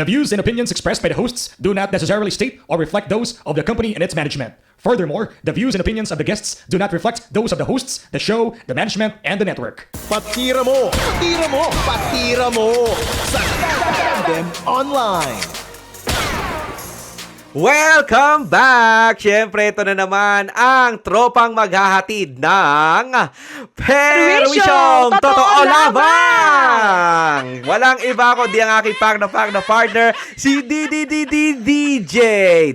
The views and opinions expressed by the hosts do not necessarily state or reflect those of the company and its management. Furthermore, the views and opinions of the guests do not reflect those of the hosts, the show, the management, and the network. Patira mo! Patira mo! Patira mo! Sa Tandem Online! Welcome back! Siyempre, ito na naman ang tropang maghahatid ng Perwisyong Totoo Totoo Lamang! Labang! Walang iba kundi ang aking pag na pag na partner, si DDDD DJ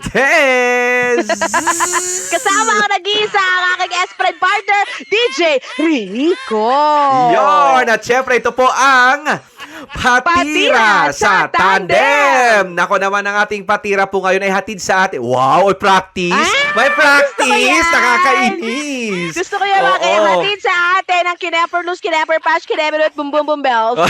Tez! Kasama ka nag-iisa ang aking S-Friend partner, DJ Rico. Yon! At syempre, ito po ang Patira, sa Tandem! Nako naman ang ating patira po ngayon ay hatid sa atin. Wow! Ay practice! Ah, May practice! yan! Nakakainis! Gusto ko yung Oo. makihatid sa atin ang Kineper Loose, Kineper Patch, Kineper Loot, Boom Boom Boom Bells.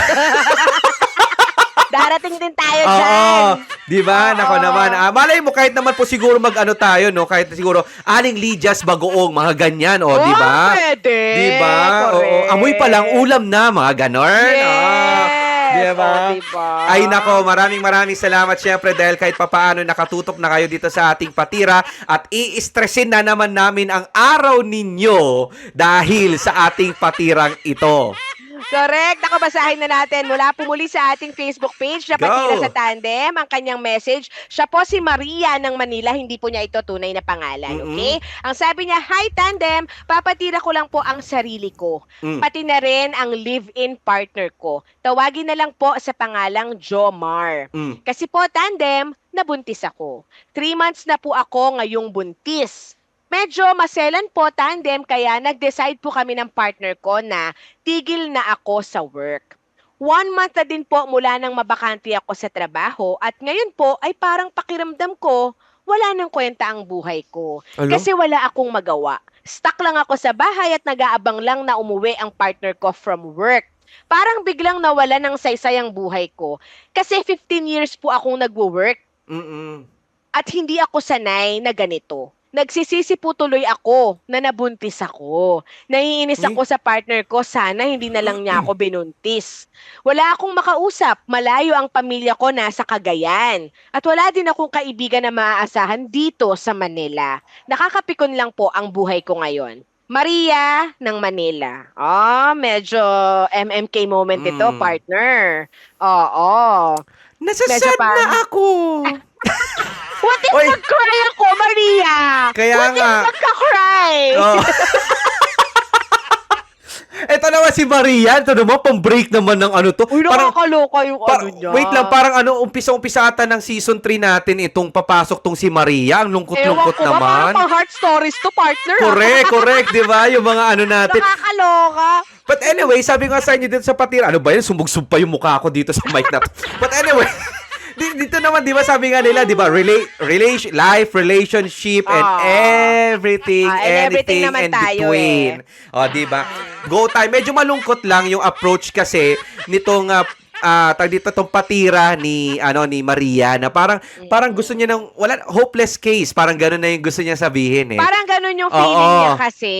Darating din tayo Oo, dyan. di ba? Oo. Nako naman. Ah, malay mo kahit naman po siguro mag-ano tayo, no? Kahit siguro aling lidyas bagoong, mga ganyan, oh, di ba? Oh, pwede. Di ba? Oo, Correct. amoy pa lang ulam na, mga ganon. Yes. Ah, di ba? Oh, diba? Ay nako, maraming maraming salamat syempre dahil kahit papaano nakatutok na kayo dito sa ating patira at i-stressin na naman namin ang araw ninyo dahil sa ating patirang ito. Correct. Ako, basahin na natin. Mula po muli sa ating Facebook page na Go. Patira sa Tandem, ang kanyang message. Siya po si Maria ng Manila. Hindi po niya ito tunay na pangalan. Mm-mm. Okay? Ang sabi niya, Hi Tandem, papatira ko lang po ang sarili ko. Mm. Pati na rin ang live-in partner ko. Tawagin na lang po sa pangalang Jomar. Mm. Kasi po, Tandem, nabuntis ako. Three months na po ako ngayong buntis. Medyo maselan po, Tandem, kaya nag-decide po kami ng partner ko na tigil na ako sa work. One month na din po mula nang mabakante ako sa trabaho at ngayon po ay parang pakiramdam ko wala nang kwenta ang buhay ko. Alo? Kasi wala akong magawa. Stuck lang ako sa bahay at nag-aabang lang na umuwi ang partner ko from work. Parang biglang nawala ng saysay ang buhay ko. Kasi 15 years po akong nagwo-work Mm-mm. at hindi ako sanay na ganito. Nagsisisi po tuloy ako na nabuntis ako. Naiinis ako sa partner ko, sana hindi na lang niya ako binuntis. Wala akong makausap, malayo ang pamilya ko nasa Cagayan. At wala din akong kaibigan na maaasahan dito sa Manila. Nakakapikon lang po ang buhay ko ngayon. Maria ng Manila. Oh, medyo MMK moment ito, Mm. partner. Oo. Nasasad Medyo na ako. Oy. mag-cry ako, Maria? Kaya What nga. magka-cry? Oh. Ito naman si Maria. Ito naman, pang-break naman ng ano to. Uy, Parang, nakakaloka yung par- ano niya. wait lang, parang ano, umpisa-umpisa ata ng season 3 natin itong papasok tong si Maria. Ang Ewan lungkot-lungkot ko ba, parang naman. pang heart stories to, partner. ah. Correct, correct, di ba? Yung mga ano natin. Nakakaloka. But anyway, sabi ko nga sa inyo dito sa patira, ano ba yan? Sumugsub pa yung mukha ko dito sa mic na to. But anyway, dito naman, di ba, sabi nga nila, di ba, rela- relation, life, relationship, and Ah. everything, Ah, and everything anything naman in tayo between. O, di ba? Go time. Medyo malungkot lang yung approach kasi nitong uh, ah tag dito tong patira ni ano ni Maria na parang parang gusto niya ng wala hopeless case parang ganoon na yung gusto niya sabihin eh. Parang ganun yung feeling Oo. niya kasi.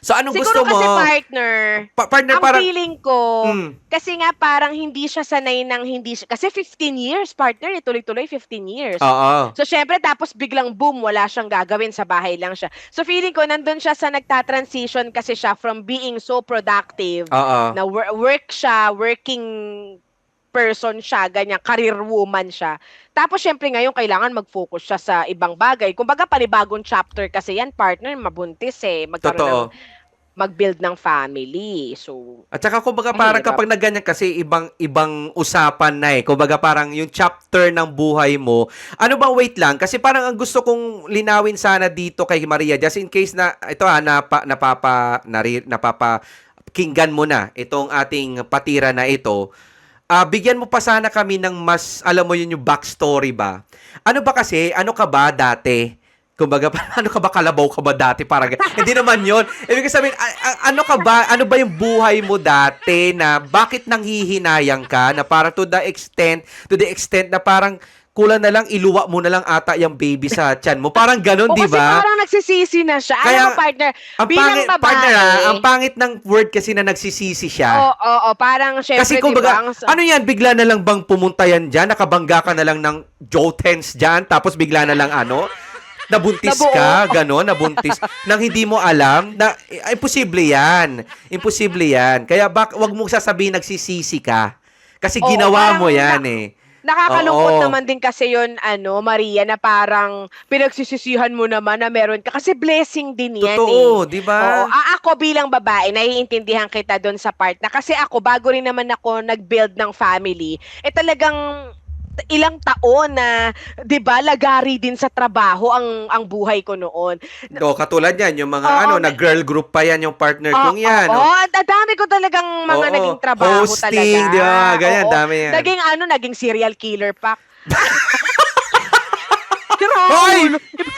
so anong Siguro gusto mo? kasi partner, Pa- partner ang parang feeling ko, Mm. kasi nga parang hindi siya sanay ng hindi siya, kasi 15 years, partner, eh, tuloy-tuloy 15 years. Oo. So, syempre, tapos biglang boom, wala siyang gagawin sa bahay lang siya. So, feeling ko, nandun siya sa nagta-transition kasi siya from being so productive, Oo. na wor- work siya, working person siya, ganyan, career woman siya. Tapos, syempre, ngayon, kailangan mag-focus siya sa ibang bagay. Kumbaga, panibagong chapter kasi yan, partner, mabuntis eh. Magkaroon Totoo. ng, mag-build ng family. So, At saka kumbaga Ang parang hirap. kapag naganyan kasi ibang ibang usapan na eh. Kumbaga parang yung chapter ng buhay mo. Ano bang wait lang? Kasi parang ang gusto kong linawin sana dito kay Maria just in case na ito ha napa, napapa nari, napapa kinggan mo na itong ating patira na ito. Ah, bigyan mo pa sana kami ng mas alam mo yun yung backstory ba? Ano ba kasi? Ano ka ba dati? Kumbaga, ano ka ba, kalabaw ka ba dati? Parang, hindi naman yon Ibig sabihin, ano ka ba, ano ba yung buhay mo dati na bakit nanghihinayang ka na parang to the extent, to the extent na parang kulang na lang iluwa mo na lang ata yung baby sa tiyan mo. Parang ganun, di kasi ba? parang nagsisisi na siya. Kaya- Alam mo, partner, Ang bilang pangit, babae. partner ah, ang pangit ng word kasi na nagsisisi siya. Oo, oo, oo, parang syempre, Kasi di kumbaga, ba, ang- ano yan, bigla na lang bang pumunta yan dyan, nakabangga ka na lang ng Jotens dyan, tapos bigla na lang ano, nabuntis Nabuo. ka, gano'n, nabuntis, nang hindi mo alam, na, eh, imposible yan. Imposible yan. Kaya bak, wag mong sasabihin nagsisisi ka. Kasi Oo, ginawa parang mo yan na- eh. Nakakalungkot Oo. naman din kasi yon ano, Maria, na parang pinagsisisihan mo naman na meron ka. Kasi blessing din yan Totoo, eh. di ba? Oo, ako bilang babae, naiintindihan kita doon sa part na kasi ako, bago rin naman ako nag-build ng family, eh talagang ilang taon na 'di ba lagari din sa trabaho ang ang buhay ko noon. O, katulad yan, yung mga Oo, ano, na girl group pa yan, yung partner Oo, kong yan. Oo, oh. ang dami ko talagang mga Oo, naging trabaho hosting, talaga. di ba? Ganyan, Oo, dami yan. Naging ano, naging serial killer pa. Hoy!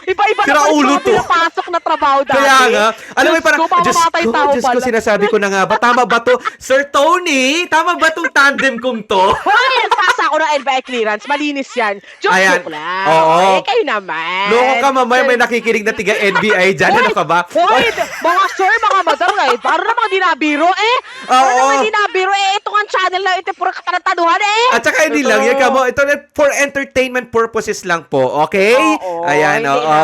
Iba-iba Sira na ulo to. pinapasok na trabaho dati. Kaya nga, alam mo parang, mamamatay ko, Diyos ko, sinasabi ko na nga ba, tama ba to? Sir Tony, tama ba tong tandem kong to? Hoy, nagpasa ako ng NBI clearance. Malinis yan. Joke, Ayan. joke lang. Oo. Eh, kayo naman. Loko ka mamaya, may nakikinig na tiga NBI dyan, ano ka ba? Hoy, mga sir, mga madam, eh, para naman di nabiro, eh. Para naman di nabiro, eh. Ito ang channel na ito, puro katarataduhan, eh. At saka hindi lang, yan ka mo, ito na for entertainment purposes lang po, okay? Oo, Ayan, oo.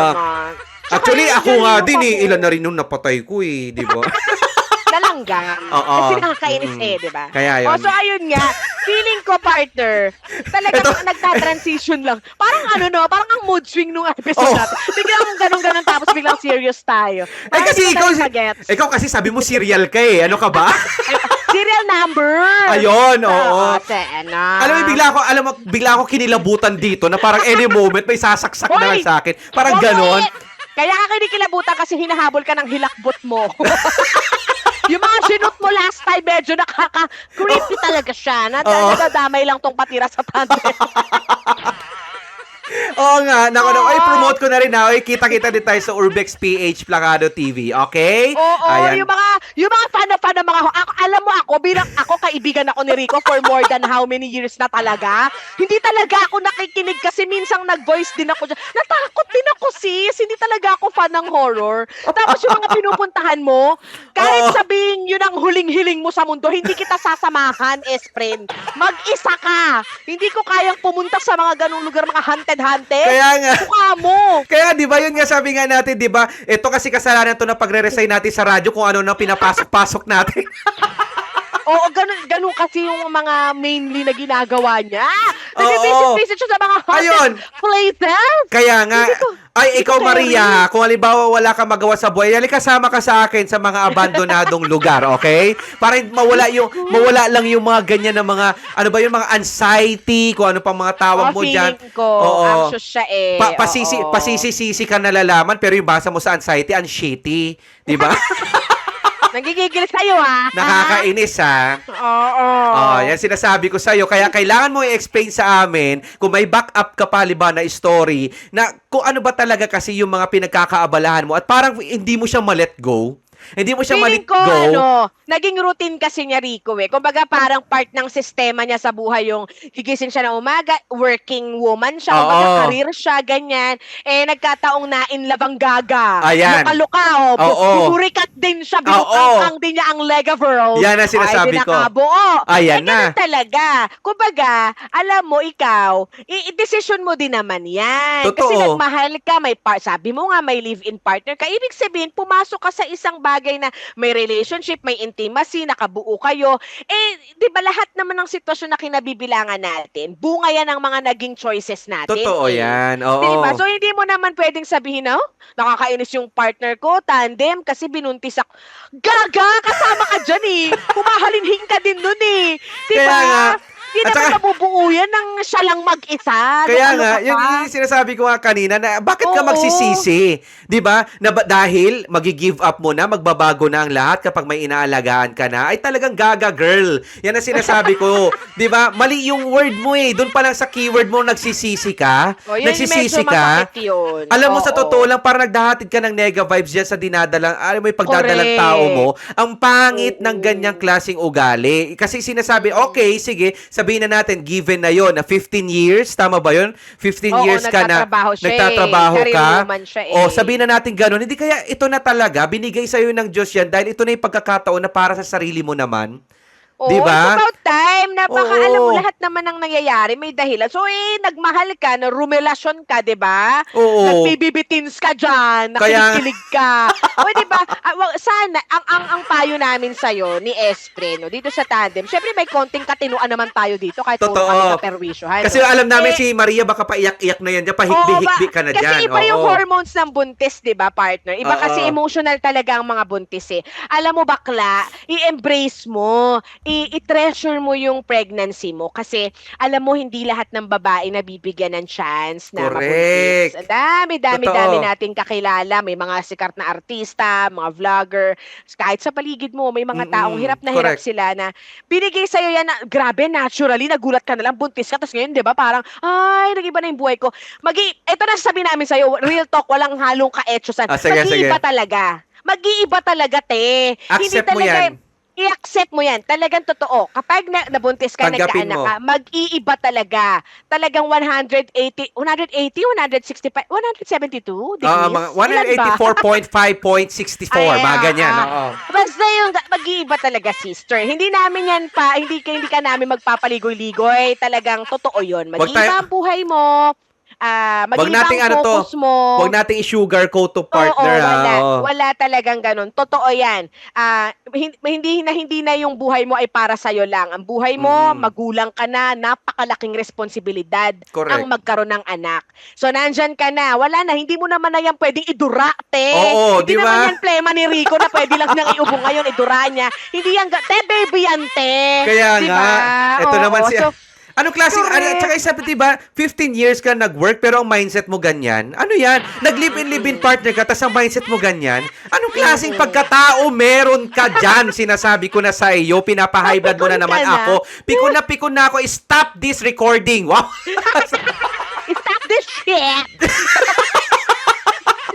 Actually, yun, ako nga yung din eh, ilan na rin nung napatay ko eh, di ba? Nalanggam. Oo. Kasi nakakainis Mm. eh, di ba? Kaya yun. O, so ayun nga, feeling ko, partner, talagang Ito- nagta-transition lang. Parang ano no, parang ang mood swing nung episode Oo. natin. Biglang ganun-ganun tapos biglang serious tayo. Eh Parang kasi hindi ko ikaw, talaga gets. ikaw kasi sabi mo serial ka eh, ano ka ba? Serial number. Ayun, oo. Tena. alam mo, bigla ako, alam mo, bigla ako kinilabutan dito na parang any moment may sasaksak na lang Hoy! sa akin. Parang ganon. Kaya ka kinikilabutan kasi hinahabol ka ng hilakbot mo. yung mga sinut mo last time, medyo nakaka-creepy talaga siya. Nad- Oo. Nadadamay lang tong patira sa tandem. Oo nga, naku, naku, ay promote ko na rin na. Ay, kita-kita din tayo sa Urbex PH Placado TV, okay? Oo, Ayan. yung mga yung mga fan na fan na mga ako, alam mo ako bilang ako kaibigan ako ni Rico for more than how many years na talaga. Hindi talaga ako nakikinig kasi minsang nag-voice din ako dyan. Natakot din ako sis, hindi talaga ako fan ng horror. Tapos yung mga pinupuntahan mo, kahit Oo. sabihin yun ang huling hiling mo sa mundo, hindi kita sasamahan, friend. Mag-isa ka. Hindi ko kayang pumunta sa mga ganung lugar, mga haunted-haunted. Kaya nga. Mukha mo. Kaya 'di ba, yun nga sabi nga natin, 'di ba? Ito kasi kasalanan to na pagre-resign natin sa radyo kung ano nang pinapasok-pasok natin. Oo, ganun, ganun kasi yung mga mainly na ginagawa niya. Kasi Oo. visit-visit siya sa mga Ayun. places. Kaya nga, Hindi ko- ay hindi ikaw Maria, kung halimbawa wala kang magawa sa buhay, halika kasama ka sa akin sa mga abandonadong lugar, okay? Para mawala yung mawala lang yung mga ganyan na mga ano ba yung mga anxiety, kung ano pang mga tawag Oh, mo diyan. feeling ko, anxious siya eh. Pa, pasisi, Oo. pasisisi ka nalalaman pero yung basa mo sa anxiety, ang shitty. Di ba? Nagigigil sa'yo ha. Nakakainis ha. Oo. Oh, yan sinasabi ko sa'yo. Kaya kailangan mo i-explain sa amin kung may backup ka pa, liba, na story na kung ano ba talaga kasi yung mga pinagkakaabalahan mo at parang hindi mo siya ma-let go. Hindi mo siya Feeling ko, go. ano, naging routine kasi niya Rico eh. Kumbaga parang part ng sistema niya sa buhay yung higising siya ng umaga, working woman siya, Oo. kumbaga career siya, ganyan. Eh, nagkataong na in labang gaga. Ayan. Luka-luka, oh. Oo. Bumurikat din siya, Oo. binukang din niya ang lega world. Yan ang sinasabi Ay, ko. dinakabuo. Ayan eh, na. ganun talaga. Kumbaga, alam mo, ikaw, i- i-decision mo din naman yan. Kasi Totoo. nagmahal ka, may par- sabi mo nga, may live-in partner ka. Ibig sabihin, pumasok ka sa isang bagay na may relationship, may intimacy, nakabuo kayo. Eh, di ba lahat naman ng sitwasyon na kinabibilangan natin, bunga yan ng mga naging choices natin. Totoo eh. yan. Oo. Di ba? So, hindi mo naman pwedeng sabihin, oh, nakakainis yung partner ko, tandem, kasi binuntis ako. Gaga! Kasama ka dyan eh! Pumahalinhing ka din nun eh! Di Kaya ba? Nga. At Hindi naman saka- mabubuo yan ng siya lang mag-isa. Kaya Ano nga, ka yun pa? yung sinasabi ko nga kanina na bakit ka Oo. magsisisi? 'Di ba? Na ba- dahil magi-give up mo na, magbabago na ang lahat kapag may inaalagaan ka na, ay talagang gaga girl. Yan ang sinasabi ko. 'Di ba? Mali yung word mo eh. Doon pa lang sa keyword mo nagsisisi ka. O, yun nagsisisi medyo ka. masakit yun. Alam mo sa Oo. totoo lang parang nagdahatid ka ng nega vibes diyan sa dinadalang alam mo yung pagdadalang Correct. tao mo. Ang pangit ng Oo. ganyang klaseng ugali. Kasi sinasabi, okay, sige, sabi sabihin na natin, given na yon na 15 years, tama ba yun? 15 Oo, years ka na, siya eh. nagtatrabaho Career ka. siya eh. O, sabihin na natin ganun, hindi kaya ito na talaga, binigay sa'yo ng Diyos yan dahil ito na yung pagkakataon na para sa sarili mo naman. Oo, Di ba? it's about time. Napaka, Oo. alam mo, lahat naman ng nangyayari, may dahilan. So, eh, nagmahal ka, na rumelasyon ka, di ba? Oo. Nagbibibitins ka dyan, Kaya- nakikilig ka. o, di ba? Ah, sana, ang, ang, ang payo namin sa'yo, ni Espre, no, dito sa tandem, syempre may konting katinuan naman tayo dito, kahit puro Totoo. kami kaperwisyohan. Kasi no? alam namin Eh, si Maria baka paiyak-iyak na yan, dyan, Oo, pahikbi-hikbi ba- ka na kasi dyan. iba yung Oo. hormones ng buntis, 'di ba, partner? Iba Oo. kasi emotional talaga ang mga buntis eh. Alam mo bakla, i-embrace mo, i-treasure mo yung pregnancy mo kasi alam mo hindi lahat ng babae nabibigyan ng chance na Correct. Ang dami, dami, Totoo. dami nating kakilala, may mga sikat na artista, mga vlogger, kahit sa paligid mo, may mga taong Mm-mm, hirap na hirap correct. sila na binigay sa'yo yan na, grabe, naturally, nagulat ka na lang, buntis ka, tapos ngayon, di ba, parang, ay, nag-iba na yung buhay ko. Magi, ito na sabi namin sa'yo, real talk, walang halong ka-etchosan. Ah, sige, Mag-iiba sige. talaga. Mag-iiiba talaga, te. Hindi Accept mo talaga, yan. I-accept mo yan. Talagang totoo. Kapag na, nabuntis ka, Tanggapin nagkaanak ka, mag-iiba talaga. Talagang 180, 180, 165, 172 degrees? Mga ba? 184.5.64, Ay, mga ganyan. oo. Basta yung mag-iiba talaga, sister. Hindi namin yan pa, hindi hindi ka namin magpapaligoy-ligoy. Talagang totoo yun. Mag-iiba ang buhay mo. Ah, Wag nating ano to, mo. Huwag nating i-sugarcoat to partner, Oo, ha? wala. Oo. Wala talagang ganun. Totoo yan. Ah, hin- hindi, na hindi na yung buhay mo ay para sa'yo lang. Ang buhay mo, Mm. magulang ka na, napakalaking responsibilidad Correct. ang magkaroon ng anak. So, nandyan ka na. Wala na. Hindi mo naman na yan pwedeng idura, te. Oo, hindi di ba? naman yan plema ni Rico na pwede lang niyang iubo ngayon, idura niya. Hindi yan, te, baby yan, te. Kaya Di nga, ito Oo, naman si... so, Anong klase, ano, Correct. tsaka isa, di ba, 15 years ka nag-work pero ang mindset mo ganyan? Ano yan? Nag-live-in-live-in partner ka tapos ang mindset mo ganyan? Anong klaseng pagkatao meron ka dyan? Sinasabi ko na sa iyo, pinapa-high blood mo na naman ako. Pikon na pikon na ako, stop this recording. Wow! Stop this shit!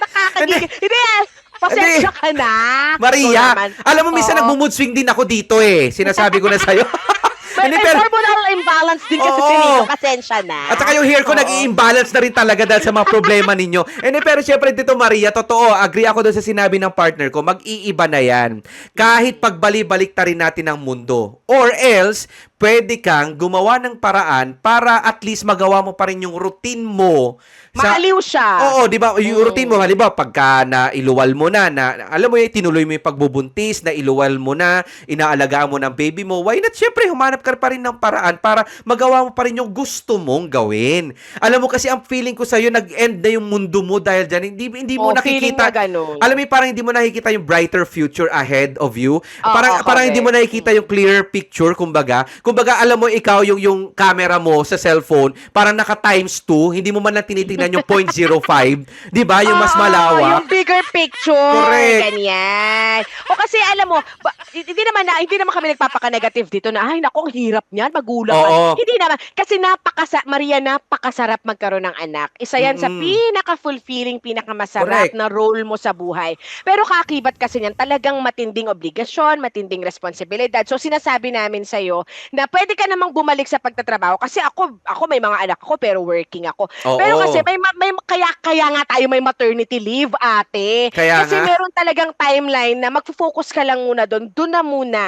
Nakakagigil. Hindi, ah, pasensya ka na. Maria, alam mo, minsan Oo. nagmo-mood swing din ako dito eh. Sinasabi ko na sa'yo. Hindi, pero- hormonal imbalance din kasi si Rico. Pasensya na. At saka yung hair ko nag-i-imbalance na rin talaga dahil sa mga problema ninyo. And pero syempre dito Maria, totoo, agree ako doon sa sinabi ng partner ko, mag-iiba na yan. Kahit pagbali-balik ta rin natin ang mundo. Or else, pwede kang gumawa ng paraan para at least magawa mo pa rin yung routine mo. Maaliw siya. Oo, di ba? Yung Mm. routine mo, halimbawa, pagka na iluwal mo na, na, alam mo yung tinuloy mo yung pagbubuntis, na iluwal mo na, inaalagaan mo ng baby mo, why not? Siyempre, humanap ka pa rin ng paraan para magawa mo pa rin yung gusto mong gawin. Alam mo kasi, ang feeling ko sa'yo, nag-end na yung mundo mo dahil dyan. Hindi, hindi mo Oh, nakikita. na. Alam mo, parang hindi mo nakikita yung brighter future ahead of you. Oo, parang, parang hindi mo nakikita yung clearer picture, kumbaga. Kumbaga, alam mo, ikaw, yung, yung camera mo sa cellphone, parang naka times 2, hindi mo man lang tinitingnan yung 0.05. Di ba? Yung mas Oo, malawak. Yung bigger picture. Correct. Ganyan. O kasi alam mo, ba, hindi naman na, hindi naman kami nagpapaka-negative dito na, ay naku, ang hirap niyan, magulang. Oo. Hindi naman. Kasi napakasa, Maria, napakasarap magkaroon ng anak. Isa yan sa Mm-mm. pinaka-fulfilling, pinakamasarap Correct. na role mo sa buhay. Pero kakibat kasi niyan, talagang matinding obligasyon, matinding responsibilidad. So sinasabi namin sa'yo na pwede ka namang bumalik sa pagtatrabaho. Kasi ako, ako may mga anak ako, pero working ako. Oo. Pero kasi may, ma- may kaya kaya nga tayo may maternity leave, ate. Kaya kasi nga. meron talagang timeline na magfo-focus ka lang muna doon. Doon na muna.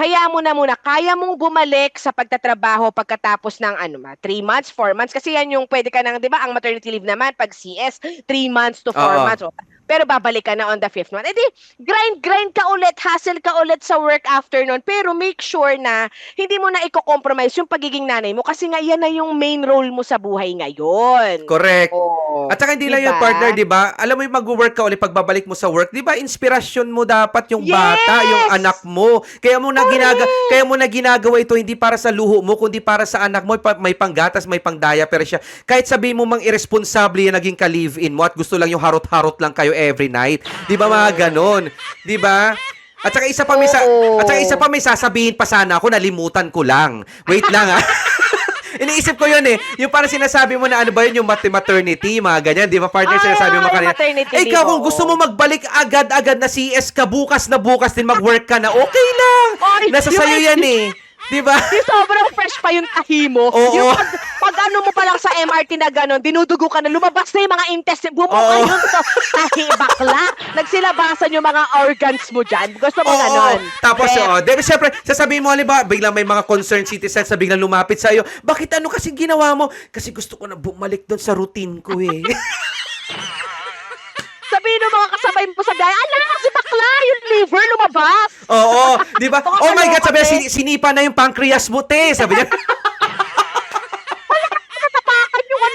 Hayaan mo na muna. Kaya mong bumalik sa pagtatrabaho pagkatapos ng ano ma, 3 months, 4 months kasi yan yung pwede ka nang, 'di ba? Ang maternity leave naman pag CS, 3 months to 4 Oo. months. O, pero babalik ka na on the fifth month. Eh di, grind, grind ka ulit, hustle ka ulit sa work after nun. Pero make sure na hindi mo na i-compromise yung pagiging nanay mo kasi nga yan na yung main role mo sa buhay ngayon. Correct. Oh, At saka hindi lang diba? yung partner, di ba? Alam mo yung mag-work ka ulit pagbabalik mo sa work, di ba? Inspirasyon mo dapat yung Yes! bata, yung anak mo. Kaya mo na ginaga, kaya mo na ginagawa ito hindi para sa luho mo, kundi para sa anak mo, may panggatas, may pang-diaper siya. Kahit sabihin mo mang irresponsible yung naging ka-live-in mo at gusto lang yung harot-harot lang kayo every night. Di ba mga ganon? Di ba? At saka isa pa may sa, Oo. at saka isa pa may sasabihin pa sana ako, nalimutan ko lang. Wait lang ah. Iniisip ko yun eh. Yung parang sinasabi mo na ano ba yun, yung mat- maternity, mga ganyan. Di ba partner, Ay, sinasabi mo kanina. maternity Eh, ikaw leave, kung oo. gusto mo magbalik agad-agad na CS ka bukas na bukas din mag-work ka na, okay lang. Ay, Nasa yung sayo yan eh. Di ba? Di sobrang fresh pa yung tahi mo. Oo. Yung pag, pag ano mo pa lang sa MRT na gano'n, dinudugo ka na, lumabas na yung mga intestine. Bumuka Oo. yun to. Tahi, bakla. Nagsilabasan yung mga organs mo dyan. Gusto mo Oo. gano'n. Tapos, Eh, oh, di ba, syempre, sasabihin mo, halimbawa, biglang may mga concerned citizens na biglang lumapit sa iyo. Bakit ano kasi ginawa mo? Kasi gusto ko na bumalik doon sa routine ko eh. Sabihin ng mga kasabay mo sa gaya, ala, si bakla, yung liver lumabas. Oo, di ba? Baka Oh my God, sabi niya, te. "Sin- sinipa na yung pancreas mo, te. Sabi niya.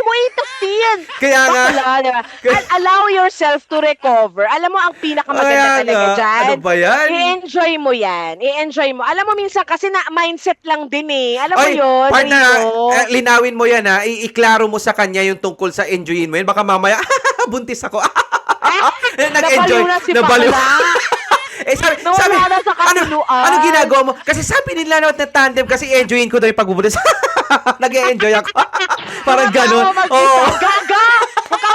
Ano mo, intestine. Kaya nga. Bakla, di ba? And allow yourself to recover. Alam mo, ang pinakamaganda Kaya talaga nga. dyan. Ano ba yan? I-enjoy mo yan. I-enjoy mo. Alam mo, minsan kasi na mindset lang din eh. Alam mo Oy, yun? partner, Rico? eh, linawin mo yan ha. I- iklaro mo sa kanya yung tungkol sa enjoyin mo yan. Baka mamaya, buntis ako. Eh, Nag-enjoy. Nabaliw na si Nabaliw. bakla. eh, sabi, Nawala sabi, na sa ano, ano ginagawa mo? Kasi sabi nila na na tandem kasi enjoyin ko daw yung pagbubuntis. Nag-enjoy ako. Parang ganun. Oo. Oo. Gaga! Huwag ka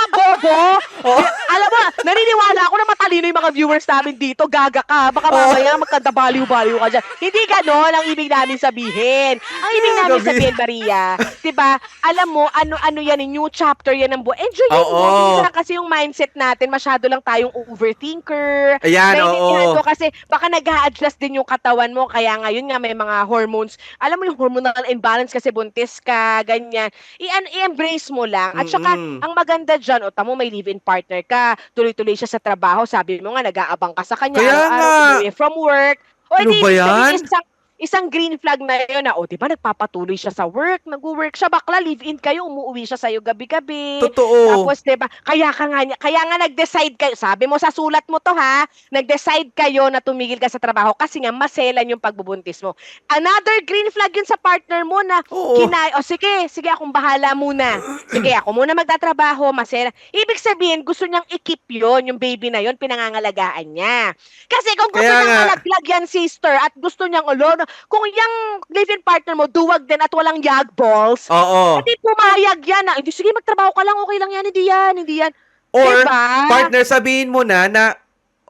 bobo! Oo. Alam mo, naniniwala ako na matalino yung mga viewers namin dito. Gaga ka. Baka mamaya magkadabaliw-baliw ka dyan. Hindi ganon ang ibig namin sabihin. Ang ibig Ah, namin sabihin, Maria, di ba, alam mo, ano-ano yan, yung new chapter yan ng buhay. Enjoy Oo. mo. Minsan kasi yung mindset natin, masyado lang tayong overthinker. Ayan, oo. ko kasi baka nag adjust din yung katawan mo. Kaya ngayon nga may mga hormones. Alam mo yung hormonal imbalance kasi buntis ka, ganyan. I-embrace mo lang. At saka, Mm-mm. ang maganda dyan, o tamo may live-in partner ka, tuloy-tuloy siya sa trabaho, sabi mo nga, nag-aabang ka sa kanya, Kaya araw-araw nga. umuwi from work. O, Ano di, ba yan? Isang, isang green flag na yun na, o, di ba, nagpapatuloy siya sa work, nag-work siya, bakla, live-in kayo, umuwi siya sa'yo gabi-gabi. Totoo. Tapos, di ba, kaya ka nga, kaya nga nag-decide kayo, sabi mo sa sulat mo to ha, nag-decide kayo na tumigil ka sa trabaho kasi nga maselan yung pagbubuntis mo. Another green flag yun sa partner mo na Oo. kinay, o sige, sige akong bahala muna. Sige, ako muna magtatrabaho, masela. Ibig sabihin, gusto niyang i-keep yun, yung baby na yun, pinangangalagaan niya. Kasi kung gusto Kaya niyang malaglag yan, sister, at gusto niyang, ulo, no, kung yung live-in partner mo, duwag din at walang yag balls, Oo. hindi pumayag yan na, hindi, sige, magtrabaho ka lang, okay lang yan, hindi yan, hindi yan. Or, Diba? partner, sabihin mo na na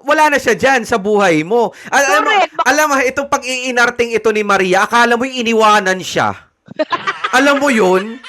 wala na siya dyan sa buhay mo. Al- alam, mo, alam mo, itong pag-iinarting ito ni Maria, akala mo yung iniwanan siya. alam mo yun?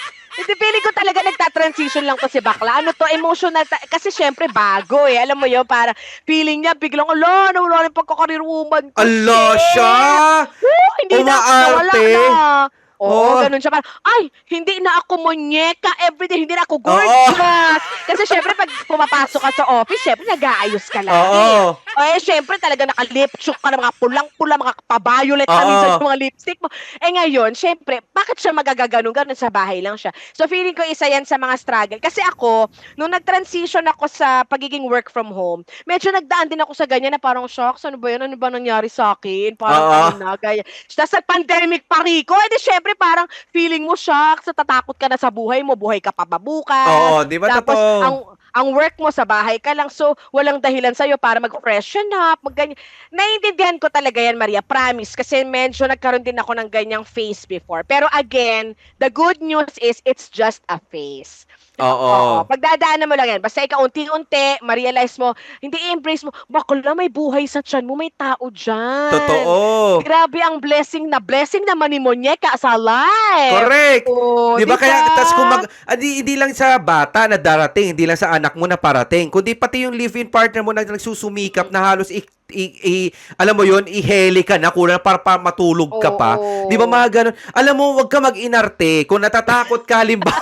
Hindi, feeling ko talaga nagta-transition lang to si Bakla. Ano to, emotional. ta- kasi syempre bago eh. Alam mo yun, para feeling niya biglang, ala, nawala na yung pagkakariruman ko. Shit." siya! Oo, hindi na, nawala Umaarte. na. Oo, Oo. ganun siya. Parang, ay, hindi na ako monyeka everyday, hindi na ako gorgeous. Kasi syempre, pag pumapasok ka sa office, syempre, nag-aayos ka lang. Oo. Eh, syempre, talaga naka-lipstick ka na mga pulang-pula, mga pa-violet Oo. minsan yung mga lipstick mo. Eh ngayon, syempre, bakit siya magagaganon? Ganun sa bahay lang siya. So, feeling ko isa yan sa mga struggle. Kasi ako, nung nag-transition ako sa pagiging work from home, medyo nagdaan din ako sa ganyan na parang, shocks, ano ba yan? Ano ba nangyari sa akin? Parang, Oo. ano na, gaya. Tapos sa pandemic pa, Rico, eh di syempre, parang feeling mo, shocks, natatakot ka na sa buhay mo, buhay ka pa ba bukas? Oo, di ba Tapos, totoo? ang ang work mo sa bahay ka lang, so walang dahilan sa'yo para mag-freshen up, mag-ganyan. Naiintindihan ko talaga yan, Maria, promise, kasi medyo nagkaroon din ako ng ganyang phase before. Pero again, the good news is it's just a phase. Oo. Pagdadaanan mo lang yan. Basta ikaw unti-unti, ma-realize mo, hindi i-embrace mo, bakla may buhay sa tiyan mo, may tao dyan. Totoo. Grabe ang blessing na blessing naman ni Monyeka sa life. Correct. Oh, di ba kaya tas kung mag ah, di, hindi lang sa bata na darating, hindi lang sa anak mo na parating, kundi pati yung live-in partner mo na nagsusumikap na halos i, i- i- alam mo yon iheli ka na kulang para, para matulog ka pa. Oo. Di ba mga ganun? Alam mo, wag ka mag-inarte kung natatakot ka halimbawa.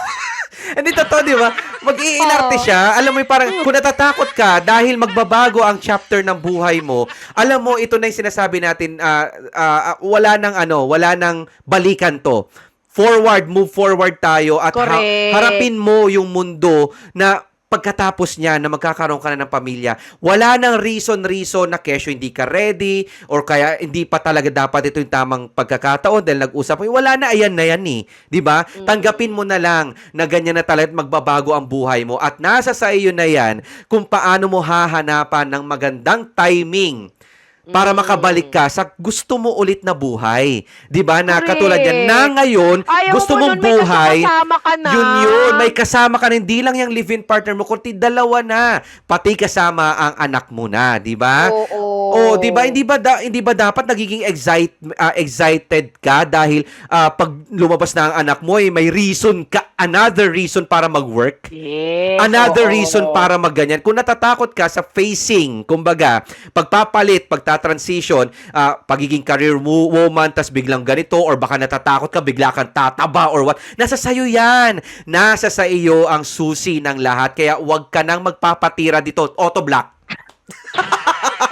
Hindi totoo, di ba? Mag-iinarte siya. Alam mo, parang kung natatakot ka dahil magbabago ang chapter ng buhay mo, alam mo, ito na yung sinasabi natin, ah, ah, ah, wala nang ano, wala nang balikan to. Forward, move forward tayo at ha- harapin mo yung mundo na pagkatapos niya na magkakaroon ka na ng pamilya, wala nang reason-reason na kesyo hindi ka ready or kaya hindi pa talaga dapat ito yung tamang pagkakataon dahil nag-usap mo. Wala na, ayan na yan eh. Di ba? Tanggapin mo na lang na ganyan na talaga at magbabago ang buhay mo at nasa sa iyo na yan kung paano mo hahanapan ng magandang timing para Mm. makabalik ka sa gusto mo ulit na buhay. 'Di ba? Na Correct. katulad yan na ngayon, Ayaw gusto mo mong nun, may buhay. kasama ka na. Yun yun, may kasama ka na, hindi lang yung live-in partner mo, kundi dalawa na. Pati kasama ang anak mo na, 'di ba? Oo. Oh, 'di ba? Hindi ba da- hindi ba dapat nagiging excite, ah, excited ka dahil ah, pag lumabas na ang anak mo, eh, may reason ka, another reason para mag-work? Yes, Another oo. reason para magganyan. Kung natatakot ka sa facing, kumbaga, pagpapalit, pagta-transition, ah, pagiging career wo- woman, tas biglang ganito, or baka natatakot ka, bigla kang tataba, or what. Nasa sayo yan. Nasa sa iyo ang susi ng lahat. Kaya wag ka nang magpapatira dito. Auto-block.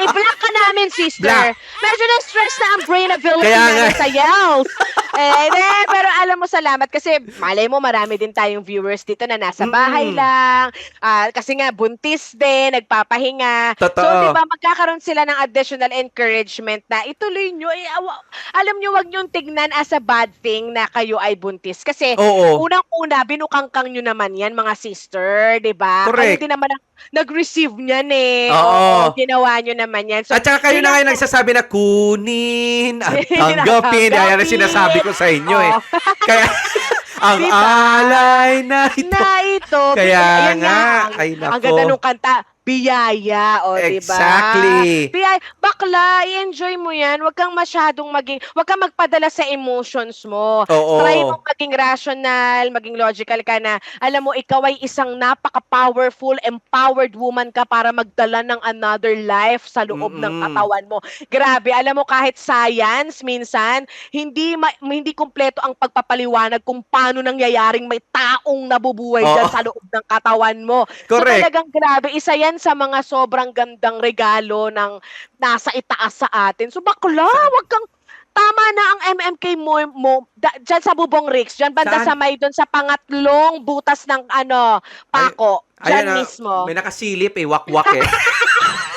I-block ka namin, sister. Block. Medyo na-stress na ang brain ability Kaya nga. sa yells. eh, de, pero alam mo, salamat kasi malay mo, marami din tayong viewers dito na nasa bahay Mm. lang. Ah, kasi nga, buntis din, nagpapahinga. Totoo. So, di ba, magkakaroon sila ng additional encouragement na ituloy nyo. Eh, awa- alam nyo, wag nyo tignan as a bad thing na kayo ay buntis. Kasi, Oo. unang-una, binukangkang nyo naman yan, mga sister, di ba? Correct. Kayo din naman ang nag-receive niyan eh. Oo. ginawa nyo naman yan. So, At saka kayo na ang- nagsasabi na kunin at tanggapin. Kaya na sinasabi ko sa inyo eh. Oo. Kaya, ang Diba? alay na ito. na ito. Kaya ayan nga, ang- ay Ang nako. ganda nung kanta, biyaya, o diba? Exactly. Biyaya, bakla, i-enjoy mo yan. Huwag kang masyadong maging, huwag kang magpadala sa emotions mo. Oo. Try mo maging rational, maging logical ka na, alam mo, ikaw ay isang napaka-powerful, empowered woman ka para magdala ng another life sa loob ng Mm-mm. katawan mo. Grabe, alam mo, kahit science, minsan, hindi ma- hindi kumpleto ang pagpapaliwanag kung paano nangyayaring may taong nabubuhay Oo. dyan sa loob ng katawan mo. So Correct. talagang grabe, isa yan sa mga sobrang gandang regalo ng nasa itaas sa atin. So bakla, wag kang Tama na ang MMK mo, mo da, dyan sa Bubong Ricks, dyan banda Saan? sa may doon sa pangatlong butas ng ano, pako. Dyan Ayan, mismo. May nakasilip eh, wakwak eh.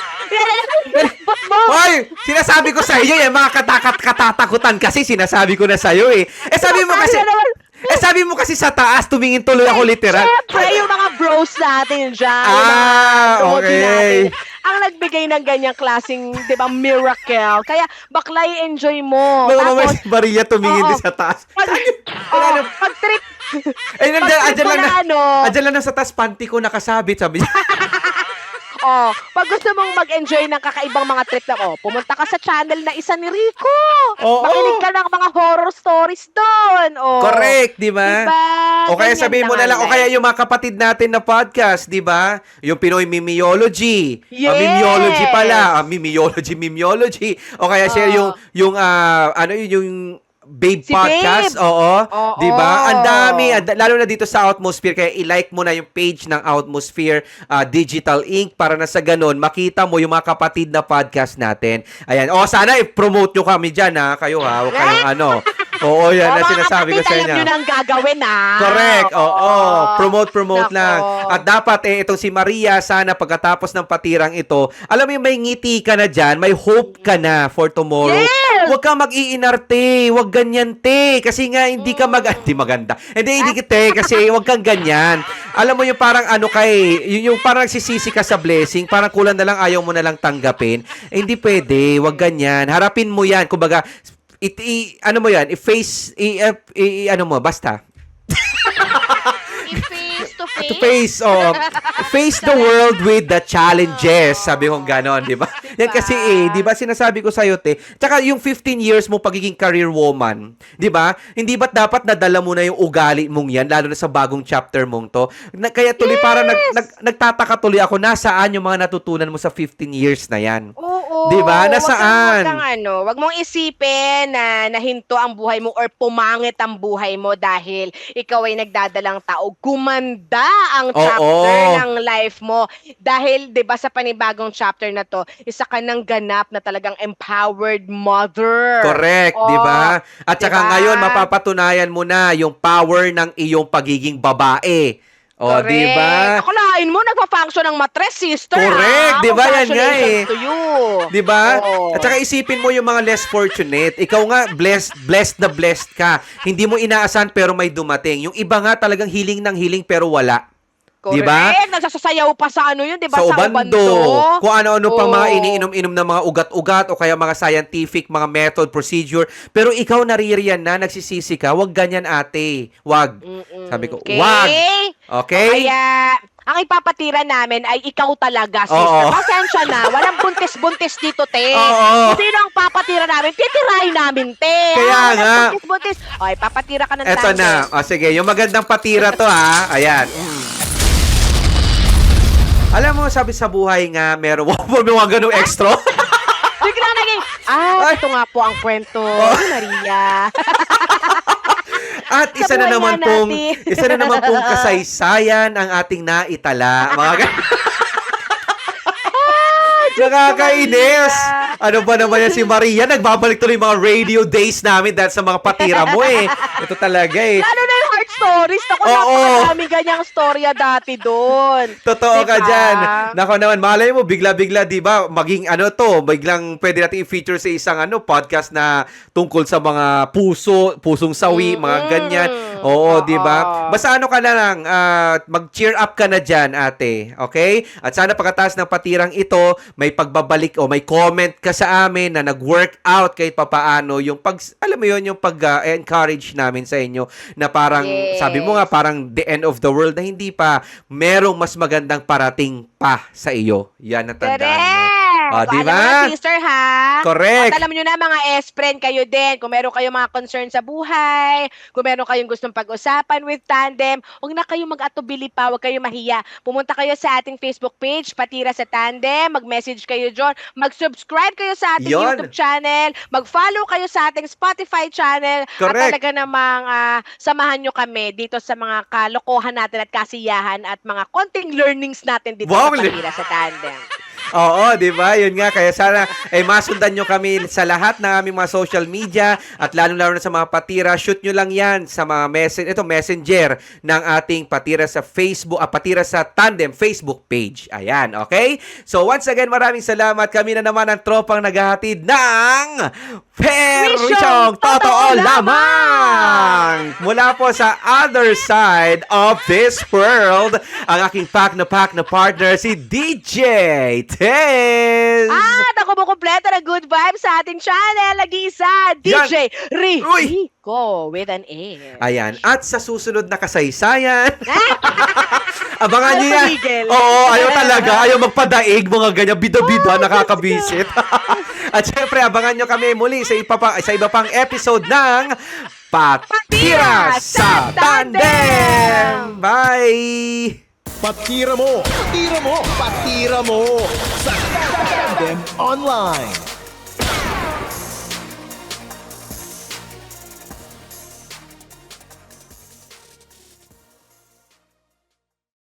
Hoy, sinasabi ko sa iyo, yung mga katakat katatakutan kasi sinasabi ko na sa iyo eh. Eh sabi mo kasi? Eh sabi mo kasi sa taas, tumingin tuloy ako literal. Siyempre, yung mga bros natin dyan. yung mga Ah, okay. natin, ang nagbigay ng ganyang klaseng, di ba, miracle. Kaya, bakla, enjoy mo. Naman Tapos, si Maria tumingin din sa taas. pag, oh, pag trip, Eh, nandiyan, mo lang na ano, lang na sa taas, panty ko nakasabit, sabi niya. oh, pag gusto mong mag-enjoy ng kakaibang mga trip na, oh, pumunta ka sa channel na isa ni Rico. Oo. Makinig ka ng mga horror stories doon. Oh. Correct, di ba? Diba? O kaya Ganyan sabihin mo na lang, o ang kaya yung mga kapatid natin na podcast, di ba? Yung Pinoy Mimiology. Ah, Yes! mimiology pala. Ah, mimiology, mimiology. O kaya share Oo. yung, yung, ah, ano yun, yung Babe Si Podcast. Babe. Oo. Oo. Di ba? Ang dami. Lalo na dito sa Outmosphere. Kaya i-like mo na yung page ng Outmosphere ah, Digital Inc. Para na sa ganun, makita mo yung mga kapatid na podcast natin. Ayan. O, sana i-promote nyo kami dyan, ha? Kayo, ha? Huwag kayong ano. Oo, yan Oh, na sinasabi ko sa alam inyo. nyo nang gagawin, ah. Correct. Oo. Promote, promote Nako. lang. At dapat eh, itong si Maria, sana pagkatapos ng patirang ito, alam mo yung may ngiti ka na dyan, may hope ka na for tomorrow. Yes! Huwag kang mag-iinarte. Huwag ganyan, te. Kasi nga, hindi ka mag... Hindi maganda. Hindi, hindi ka, te. Kasi huwag kang ganyan. Alam mo yung parang ano kay, yung, yung parang nagsisisi ka sa blessing, parang kulang na lang, ayaw mo na lang tanggapin. Eh, hindi pwede. Huwag ganyan. Harapin mo yan. Kumbaga, it, i, ano mo yan, i-face, i, i- i- ano mo, basta. Face to face. to face oh face the world with the challenges sabi kong ganon di ba yan kasi eh di ba sinasabi ko sa iyo te tsaka yung 15 years mo pagiging career woman di ba hindi ba't dapat nadala mo na yung ugali mong yan lalo na sa bagong chapter mong to na, kaya tuloy para nag, nag, nagtataka tuloy ako nasaan yung mga natutunan mo sa 15 years na yan Oo. Di ba? Nasaan? Wag kang ano, wag mong isipin na nahinto ang buhay mo or pumangit ang buhay mo dahil ikaw ay nagdadalang tao. Gumanda ang Oo. chapter ng life mo. Dahil, di ba, sa panibagong chapter na to, isa ka ng ganap na talagang empowered mother. Correct, di ba? At saka Diba? ngayon mapapatunayan mo na yung power ng iyong pagiging babae. O, Correct. di ba? Ako lain mo, nagpa-function ng matres, sister. Correct, di ba? Yan nga eh. Di ba? Oo. At saka isipin mo yung mga less fortunate. Ikaw nga, blessed, blessed na blessed ka. Hindi mo inaasahan pero may dumating. Yung iba nga talagang hiling ng hiling pero wala. Correct. Nagsasayaw pa sa ano yun, di ba? sa Sa ubando. Kung ano-ano pang mga Oo. iniinom-inom na mga ugat-ugat o kaya mga scientific, mga method, procedure. Pero ikaw naririyan na, nagsisisi ka, wag ganyan ate. Wag. Mm-mm. Sabi ko, Okay? wag. Okay? Kaya, ang ipapatira namin ay ikaw talaga, sister. Oo. Pasensya na. Walang buntis-buntis dito, te. Oo. Sino ang papatira namin, titirahin namin, te. Kaya Ah, walang nga. Buntis-buntis. Okay, papatira ka ng Eto tandem. na. O sige, yung magandang patira to ha. Ayan. Mm. Alam mo, sabi sa buhay nga, meron mo mga ganong extra. Bigla naging, ah, ito nga po ang kwento ni Maria. At Sa isa na naman nga pong, natin. isa na naman pong kasaysayan ang ating naitala. Mga Nakakainis! Ano ba naman yan si Maria? Nagbabalik tuloy yung mga radio days namin dahil sa mga patira mo eh. Ito talaga eh. Lalo na yung stories. Ako, Oo. napakadaming ganyang storya dati doon. Totoo ka Diba? dyan. Nako naman, malay mo, bigla-bigla, di ba, maging ano to, biglang pwede natin i-feature sa isang ano, podcast na tungkol sa mga puso, pusong sawi, mga Mm-mm. ganyan. Oo, di ba? Basta ano ka na lang, ah, mag-cheer up ka na dyan, ate. Okay? At sana pagkatapos ng patirang ito, may pagbabalik o may comment ka sa amin na nag-work out kahit papaano, yung pag, alam mo yun, yung pag-encourage namin sa inyo na parang, Yes. sabi mo nga, parang the end of the world na hindi pa, merong mas magandang parating pa sa iyo. Yan ang tandaan mo. Ah, di Alam mo ba? sister, ha? Correct. At alam nyo na, mga S-friend kayo din. Kung meron kayong mga concern sa buhay, kung meron kayong gustong pag-usapan with Tandem, huwag na kayong mag-atubili pa, huwag kayong mahiya. Pumunta kayo sa ating Facebook page, Patira sa Tandem, mag-message kayo dyan, mag-subscribe kayo sa ating Yon. YouTube channel, mag-follow kayo sa ating Spotify channel, Correct. at talaga namang ah, samahan nyo kami dito sa mga kalokohan natin at kasiyahan at mga konting learnings natin dito Wow, sa Patira sa Tandem. Oo, di ba? Yun nga. Kaya sana eh, masundan nyo kami sa lahat ng aming mga social media at lalo-lalo na sa mga patira. Shoot nyo lang yan sa mga message, ito, messenger ng ating patira sa Facebook, ah, patira sa Tandem Facebook page. Ayan, okay? So once again, maraming salamat. Kami na naman ang tropang naghahatid ng Perwisyong Totoo Lamang! Mula po sa other side of this world, ang aking pack na pack na partner, si DJ Tez! At ako mo kompleto ng good vibes sa ating channel. Nag-iisa, DJ Rico with an A. Ayan. At sa susunod na kasaysayan, abangan niyo yan. Oo, ayaw talaga. Ayaw magpadaig, mga ganyan. Bida-bida, nakakabisit. At syempre, abangan nyo kami muli sa iba, pa, sa iba pang episode ng Patira sa Tandem! Bye! Patira mo, patira mo, patira mo. Sa Tandem Online.